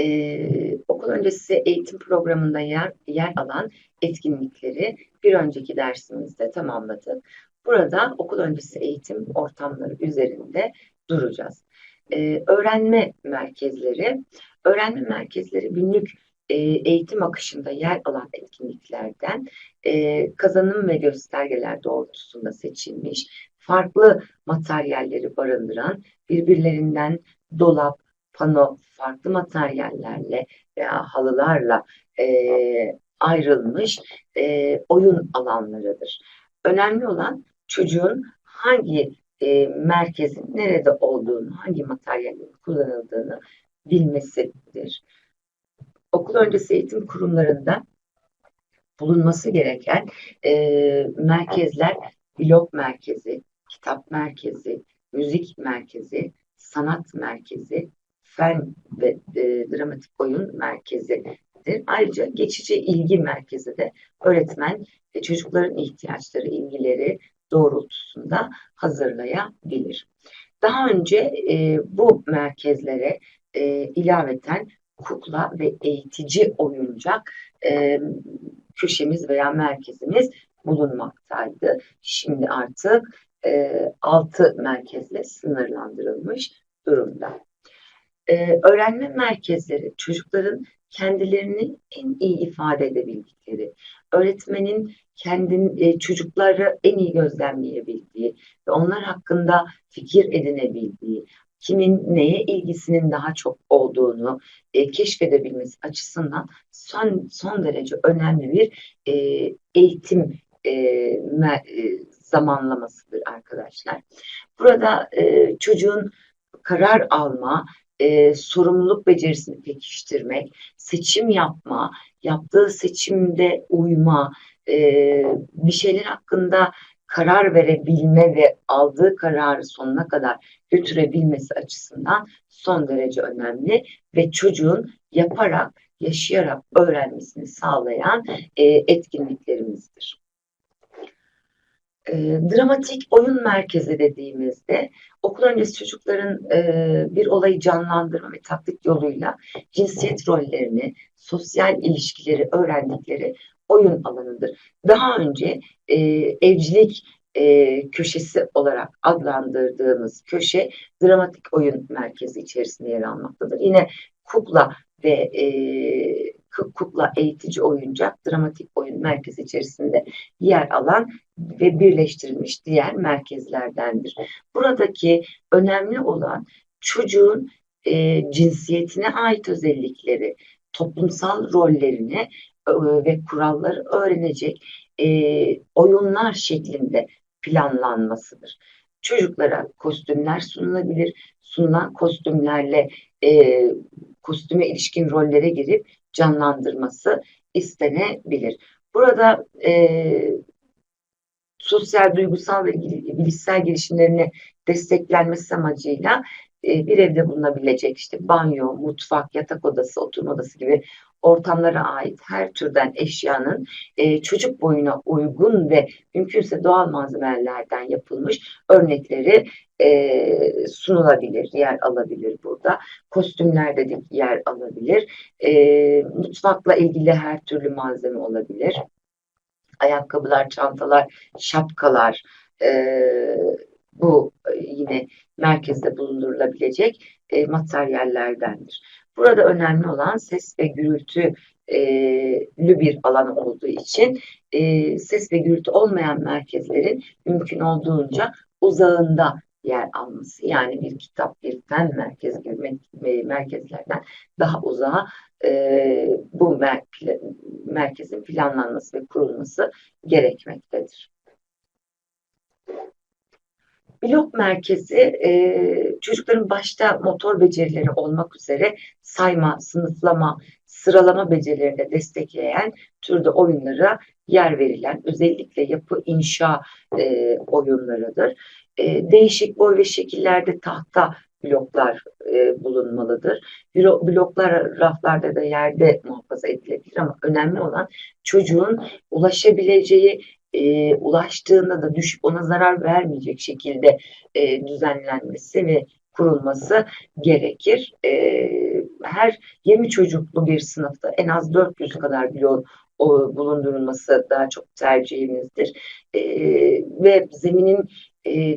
e, okul öncesi eğitim programında yer, yer alan etkinlikleri bir önceki dersimizde tamamladık. Burada okul öncesi eğitim ortamları üzerinde duracağız. E, öğrenme merkezleri, öğrenme merkezleri günlük e, eğitim akışında yer alan etkinliklerden e, kazanım ve göstergeler doğrultusunda seçilmiş, farklı materyalleri barındıran, birbirlerinden dolap, pano, farklı materyallerle veya halılarla e, ayrılmış e, oyun alanlarıdır. Önemli olan çocuğun hangi e, merkezin nerede olduğunu, hangi materyallerin kullanıldığını bilmesidir. Okul öncesi eğitim kurumlarında bulunması gereken e, merkezler blok merkezi, kitap merkezi, müzik merkezi, sanat merkezi, fen ve e, dramatik oyun merkezidir. Ayrıca geçici ilgi merkezi de öğretmen ve çocukların ihtiyaçları, ilgileri doğrultusunda hazırlayabilir. Daha önce e, bu merkezlere e, ilaveten kukla ve eğitici oyuncak e, köşemiz veya merkezimiz bulunmaktaydı. Şimdi artık e, altı merkezle sınırlandırılmış durumda. Ee, öğrenme merkezleri çocukların kendilerini en iyi ifade edebildikleri, öğretmenin kendin e, çocukları en iyi gözlemleyebildiği ve onlar hakkında fikir edinebildiği, kimin neye ilgisinin daha çok olduğunu e, keşfedebilmesi açısından son son derece önemli bir e, eğitim e, me, e, zamanlamasıdır arkadaşlar. Burada e, çocuğun karar alma, e, sorumluluk becerisini pekiştirmek, seçim yapma, yaptığı seçimde uyma, e, bir şeyler hakkında karar verebilme ve aldığı kararı sonuna kadar götürebilmesi açısından son derece önemli ve çocuğun yaparak, yaşayarak öğrenmesini sağlayan e, etkinliklerimizdir. E, dramatik oyun merkezi dediğimizde okul öncesi çocukların e, bir olayı canlandırma ve taklit yoluyla cinsiyet rollerini, sosyal ilişkileri öğrendikleri oyun alanıdır. Daha önce e, evcilik e, köşesi olarak adlandırdığımız köşe dramatik oyun merkezi içerisinde yer almaktadır. Yine kukla ve e, kukla eğitici oyuncak dramatik oyun merkezi içerisinde yer alan ve birleştirilmiş diğer merkezlerdendir. Buradaki önemli olan çocuğun e, cinsiyetine ait özellikleri, toplumsal rollerini e, ve kuralları öğrenecek e, oyunlar şeklinde planlanmasıdır. Çocuklara kostümler sunulabilir, sunulan kostümlerle e, kostüme ilişkin rollere girip canlandırması istenebilir. Burada e, sosyal, duygusal ve bilişsel gelişimlerini desteklenmesi amacıyla e, bir evde bulunabilecek işte banyo, mutfak, yatak odası, oturma odası gibi ortamlara ait her türden eşyanın e, çocuk boyuna uygun ve mümkünse doğal malzemelerden yapılmış örnekleri e, sunulabilir, yer alabilir burada. Kostümler dedik yer alabilir. E, mutfakla ilgili her türlü malzeme olabilir. Ayakkabılar, çantalar, şapkalar, e, bu yine merkezde bulundurulabilecek e, materyallerdendir. Burada önemli olan ses ve gürültülü bir alan olduğu için e, ses ve gürültü olmayan merkezlerin mümkün olduğunca uzağında yer alması. Yani bir kitap, bir fen merkezi gibi merkezlerden daha uzağa e, bu mer merkezin planlanması ve kurulması gerekmektedir. Blok merkezi e, çocukların başta motor becerileri olmak üzere sayma, sınıflama, sıralama becerilerini destekleyen türde oyunlara yer verilen özellikle yapı inşa e, oyunlarıdır. E, değişik boy ve şekillerde tahta bloklar e, bulunmalıdır. Bloklar raflarda da yerde muhafaza edilebilir ama önemli olan çocuğun ulaşabileceği e, ulaştığında da düşüp ona zarar vermeyecek şekilde e, düzenlenmesi ve kurulması gerekir. E, her 20 çocuklu bir sınıfta en az 400 kadar o, bulundurulması daha çok tercihimizdir. E, ve zeminin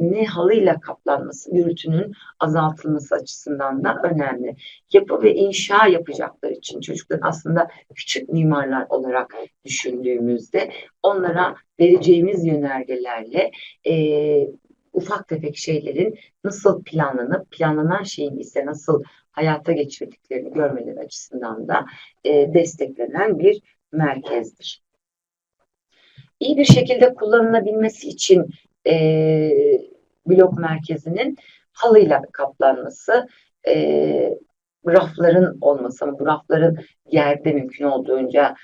ne halıyla kaplanması, gürültünün azaltılması açısından da önemli. Yapı ve inşa yapacaklar için çocukların aslında küçük mimarlar olarak düşündüğümüzde onlara vereceğimiz yönergelerle e, ufak tefek şeylerin nasıl planlanıp planlanan şeyin ise nasıl hayata geçirdiklerini görmeleri açısından da e, desteklenen bir merkezdir. İyi bir şekilde kullanılabilmesi için e, blok merkezinin halıyla kaplanması, e, rafların olması ama bu rafların yerde mümkün olduğunca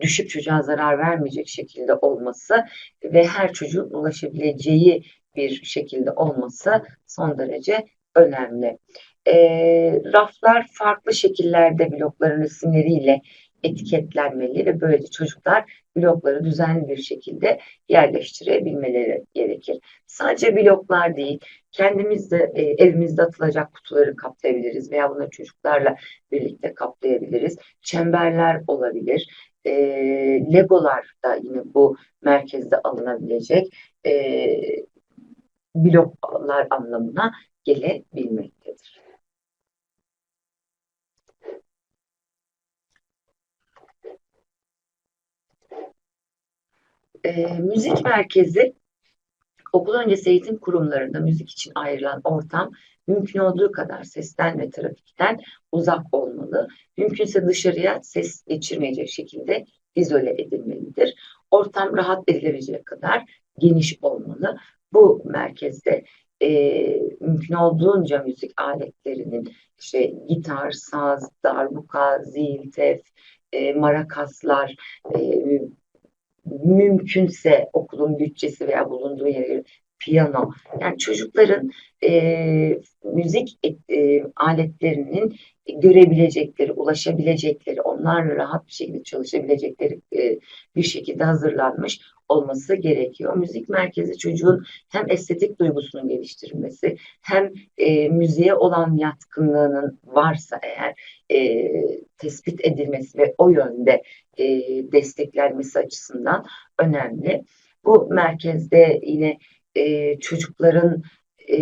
düşüp çocuğa zarar vermeyecek şekilde olması ve her çocuğun ulaşabileceği bir şekilde olması son derece önemli. E, raflar farklı şekillerde blokların resimleriyle etiketlenmeli ve böylece çocuklar blokları düzenli bir şekilde yerleştirebilmeleri gerekir. Sadece bloklar değil, kendimiz de e, evimizde atılacak kutuları kaplayabiliriz veya bunu çocuklarla birlikte kaplayabiliriz. Çemberler olabilir. E, Legolar da yine bu merkezde alınabilecek e, bloklar anlamına gelebilmektedir. E, müzik merkezi okul öncesi eğitim kurumlarında müzik için ayrılan ortam mümkün olduğu kadar sesten ve trafikten uzak olmalı. Mümkünse dışarıya ses geçirmeyecek şekilde izole edilmelidir. Ortam rahat edilebilecek kadar geniş olmalı. Bu merkezde e, mümkün olduğunca müzik aletlerinin işte gitar, saz, darbuka, zil, tef, e, marakaslar, e, mümkünse okulun bütçesi veya bulunduğu yere piyano. Yani çocukların e, müzik e, aletlerinin görebilecekleri, ulaşabilecekleri, onlarla rahat bir şekilde çalışabilecekleri e, bir şekilde hazırlanmış olması gerekiyor. Müzik merkezi çocuğun hem estetik duygusunun geliştirilmesi hem e, müziğe olan yatkınlığının varsa eğer e, tespit edilmesi ve o yönde e, desteklenmesi açısından önemli. Bu merkezde yine e, çocukların e,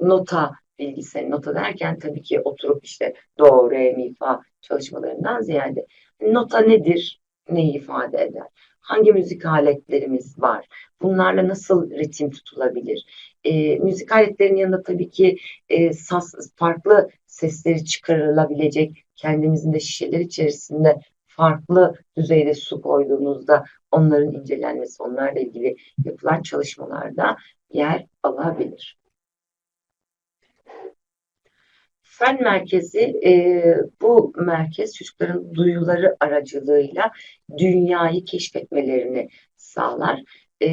nota bilgisi, nota derken tabii ki oturup işte do, re, mi, fa çalışmalarından ziyade nota nedir, neyi ifade eder? Hangi müzik aletlerimiz var? Bunlarla nasıl ritim tutulabilir? E, müzik aletlerinin yanında tabii ki e, sas, farklı sesleri çıkarılabilecek kendimizin de şişeler içerisinde farklı düzeyde su koyduğunuzda onların incelenmesi, onlarla ilgili yapılan çalışmalarda yer alabilir. Fen merkezi e, bu merkez çocukların duyuları aracılığıyla dünyayı keşfetmelerini sağlar. E,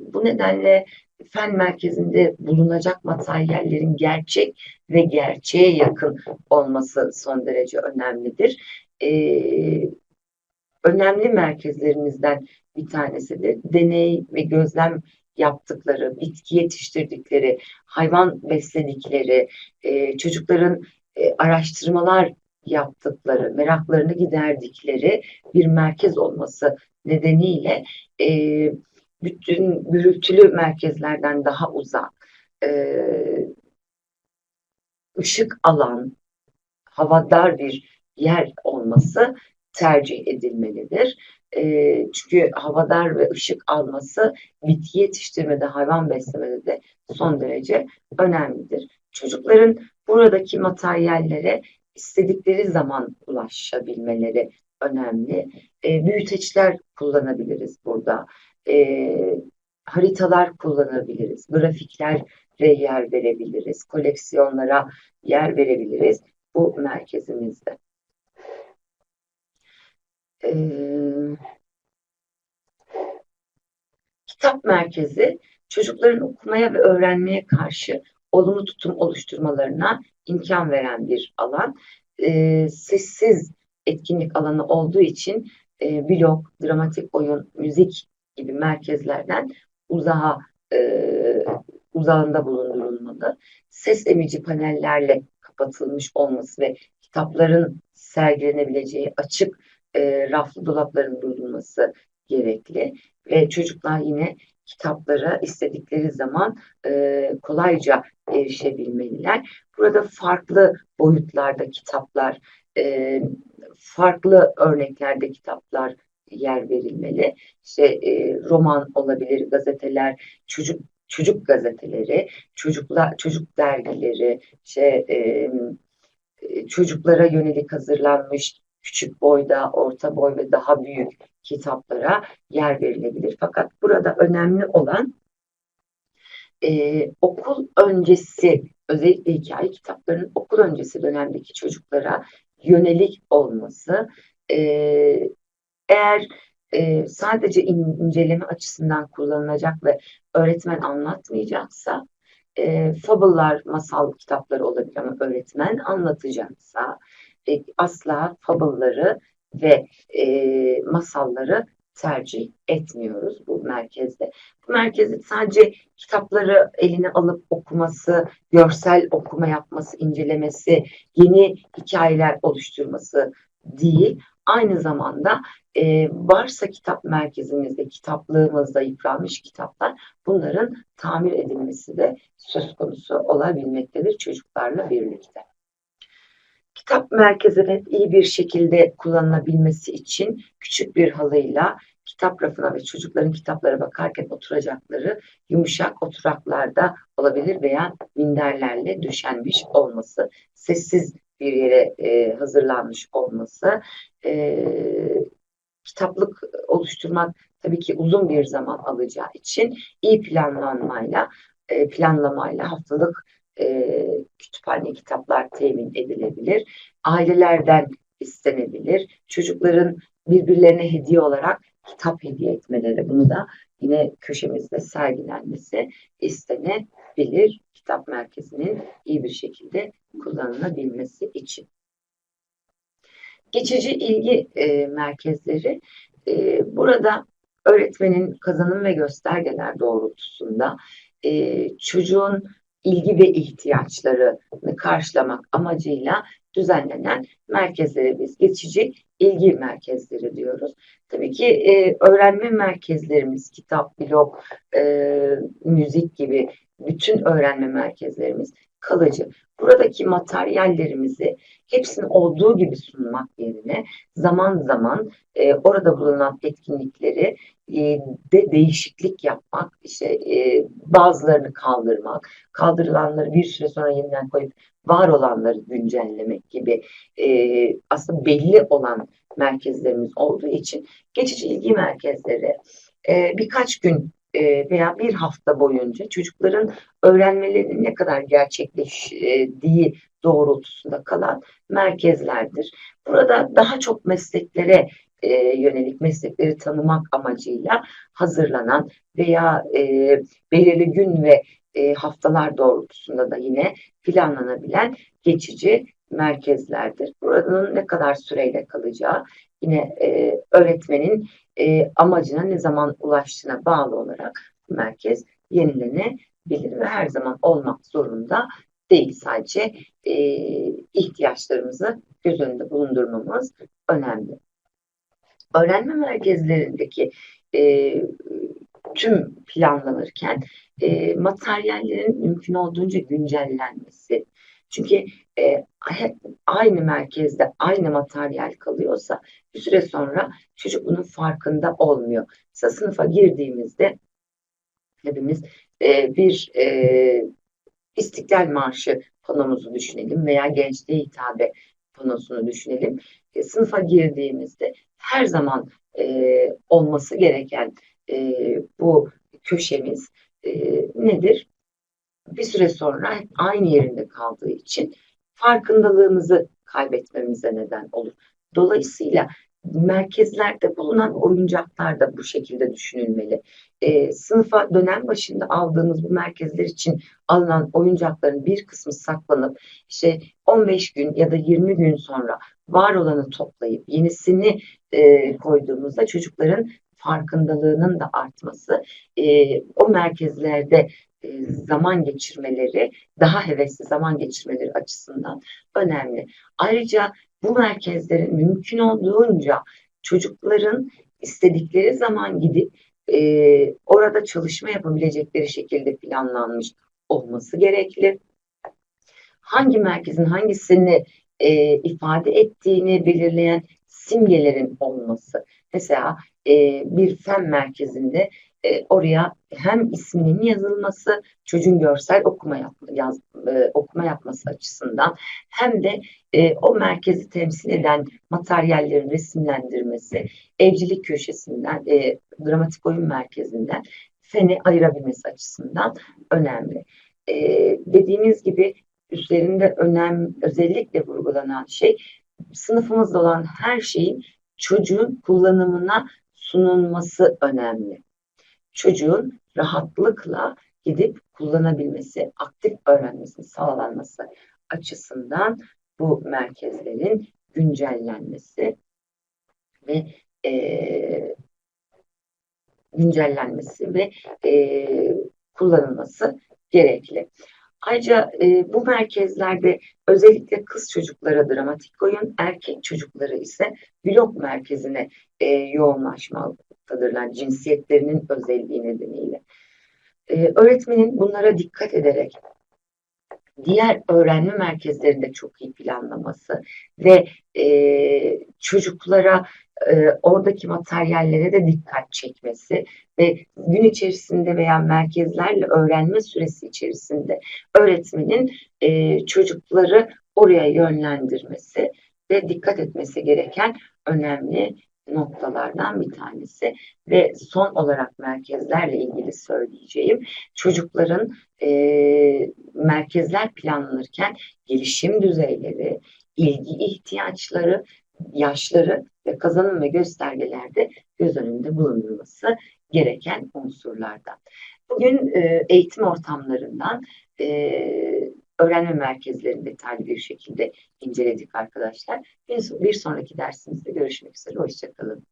bu nedenle fen merkezinde bulunacak materyallerin gerçek ve gerçeğe yakın olması son derece önemlidir. E, önemli merkezlerimizden bir tanesidir. Deney ve gözlem yaptıkları, bitki yetiştirdikleri, hayvan besledikleri, e, çocukların e, araştırmalar yaptıkları, meraklarını giderdikleri bir merkez olması nedeniyle e, bütün gürültülü merkezlerden daha uzak, e, ışık alan, havadar bir yer olması tercih edilmelidir. E, çünkü havadar ve ışık alması bitki yetiştirmede, hayvan beslemede de son derece önemlidir. Çocukların buradaki materyallere istedikleri zaman ulaşabilmeleri önemli. E, büyüteçler kullanabiliriz burada. E, haritalar kullanabiliriz. Grafikler yer verebiliriz. Koleksiyonlara yer verebiliriz bu merkezimizde. Ee, kitap merkezi çocukların okumaya ve öğrenmeye karşı olumlu tutum oluşturmalarına imkan veren bir alan. E, sessiz etkinlik alanı olduğu için e, blog, dramatik oyun, müzik gibi merkezlerden uzağa e, uzağında bulundurulmalı. Ses emici panellerle kapatılmış olması ve kitapların sergilenebileceği açık e, raflı dolapların bulunması gerekli ve çocuklar yine kitaplara istedikleri zaman e, kolayca erişebilmeliler. Burada farklı boyutlarda kitaplar, e, farklı örneklerde kitaplar yer verilmeli. İşte e, roman olabilir, gazeteler, çocuk çocuk gazeteleri, çocuklar çocuk dergileri, şey e, çocuklara yönelik hazırlanmış küçük boyda, orta boy ve daha büyük kitaplara yer verilebilir. Fakat burada önemli olan e, okul öncesi özellikle hikaye kitaplarının okul öncesi dönemdeki çocuklara yönelik olması. E, eğer e, sadece inceleme açısından kullanılacak ve öğretmen anlatmayacaksa e, fable'lar, masal kitapları olabilir ama öğretmen anlatacaksa e, asla fable'ları ve e, masalları tercih etmiyoruz bu merkezde. Bu merkezde sadece kitapları eline alıp okuması, görsel okuma yapması, incelemesi, yeni hikayeler oluşturması değil. Aynı zamanda e, varsa kitap merkezimizde, kitaplığımızda yıpranmış kitaplar bunların tamir edilmesi de söz konusu olabilmektedir çocuklarla birlikte. Kitap merkezinin iyi bir şekilde kullanılabilmesi için küçük bir halıyla kitap rafına ve çocukların kitaplara bakarken oturacakları yumuşak oturaklarda olabilir veya minderlerle döşenmiş olması, sessiz bir yere e, hazırlanmış olması, e, kitaplık oluşturmak tabii ki uzun bir zaman alacağı için iyi planlanmayla, e, planlamayla haftalık e, kütüphane kitaplar temin edilebilir. Ailelerden istenebilir. Çocukların birbirlerine hediye olarak kitap hediye etmeleri bunu da yine köşemizde sergilenmesi istenebilir. Kitap merkezinin iyi bir şekilde kullanılabilmesi için. Geçici ilgi e, merkezleri e, burada öğretmenin kazanım ve göstergeler doğrultusunda e, çocuğun ilgi ve ihtiyaçlarını karşılamak amacıyla düzenlenen merkezlere biz geçici ilgi merkezleri diyoruz. Tabii ki e, öğrenme merkezlerimiz, kitap, blog, e, müzik gibi bütün öğrenme merkezlerimiz kalıcı. Buradaki materyallerimizi hepsini olduğu gibi sunmak yerine zaman zaman e, orada bulunan etkinlikleri e, de değişiklik yapmak, işte e, bazılarını kaldırmak, kaldırılanları bir süre sonra yeniden koyup var olanları güncellemek gibi e, aslında belli olan merkezlerimiz olduğu için geçici ilgi merkezleri e, birkaç gün e, veya bir hafta boyunca çocukların öğrenmelerinin ne kadar gerçekleştiği doğrultusunda kalan merkezlerdir. Burada daha çok mesleklere e, yönelik meslekleri tanımak amacıyla hazırlanan veya e, belirli gün ve e, haftalar doğrultusunda da yine planlanabilen geçici merkezlerdir. Buranın ne kadar süreyle kalacağı yine e, öğretmenin e, amacına ne zaman ulaştığına bağlı olarak merkez yenilenebilir ve her zaman olmak zorunda değil. Sadece e, ihtiyaçlarımızı göz önünde bulundurmamız önemli. Öğrenme merkezlerindeki e, tüm planlanırken e, materyallerin mümkün olduğunca güncellenmesi. Çünkü e, aynı merkezde aynı materyal kalıyorsa bir süre sonra çocuk bunun farkında olmuyor. Mesela sınıfa girdiğimizde hepimiz e, bir e, İstiklal Marşı panomuzu düşünelim veya gençliğe hitabe panosunu düşünelim. E, sınıfa girdiğimizde her zaman e, olması gereken e, bu köşemiz e, nedir? Bir süre sonra aynı yerinde kaldığı için farkındalığımızı kaybetmemize neden olur. Dolayısıyla merkezlerde bulunan oyuncaklar da bu şekilde düşünülmeli. E, sınıfa dönem başında aldığımız bu merkezler için alınan oyuncakların bir kısmı saklanıp işte 15 gün ya da 20 gün sonra var olanı toplayıp yenisini e, koyduğumuzda çocukların farkındalığının da artması, e, o merkezlerde zaman geçirmeleri, daha hevesli zaman geçirmeleri açısından önemli. Ayrıca bu merkezlerin mümkün olduğunca çocukların istedikleri zaman gidip e, orada çalışma yapabilecekleri şekilde planlanmış olması gerekli. Hangi merkezin hangisini e, ifade ettiğini belirleyen simgelerin olması. Mesela e, bir fen merkezinde e, oraya hem isminin yazılması, çocuğun görsel okuma yapma, yaz, e, okuma yapması açısından hem de e, o merkezi temsil eden materyallerin resimlendirmesi, evcilik köşesinden, e, dramatik oyun merkezinden feni ayırabilmesi açısından önemli. E, dediğimiz gibi üzerinde önem özellikle vurgulanan şey sınıfımızda olan her şeyin çocuğun kullanımına sunulması önemli. Çocuğun rahatlıkla gidip kullanabilmesi, aktif öğrenmesi sağlanması açısından bu merkezlerin güncellenmesi ve e, güncellenmesi ve e, kullanılması gerekli. Ayrıca e, bu merkezlerde özellikle kız çocuklara dramatik oyun, erkek çocukları ise blok merkezine e, yoğunlaşmaktadırlar cinsiyetlerinin özelliği nedeniyle. E, öğretmenin bunlara dikkat ederek diğer öğrenme merkezlerinde çok iyi planlaması ve e, çocuklara e, oradaki materyallere de dikkat çekmesi ve gün içerisinde veya merkezlerle öğrenme süresi içerisinde öğretmenin e, çocukları oraya yönlendirmesi ve dikkat etmesi gereken önemli noktalardan bir tanesi ve son olarak merkezlerle ilgili söyleyeceğim çocukların e, merkezler planlanırken gelişim düzeyleri, ilgi ihtiyaçları, yaşları ve kazanım ve göstergelerde göz önünde bulundurması gereken unsurlardan. Bugün e, eğitim ortamlarından e, öğrenme merkezlerini detaylı bir şekilde inceledik arkadaşlar. Bir, bir sonraki dersimizde görüşmek üzere. Hoşçakalın.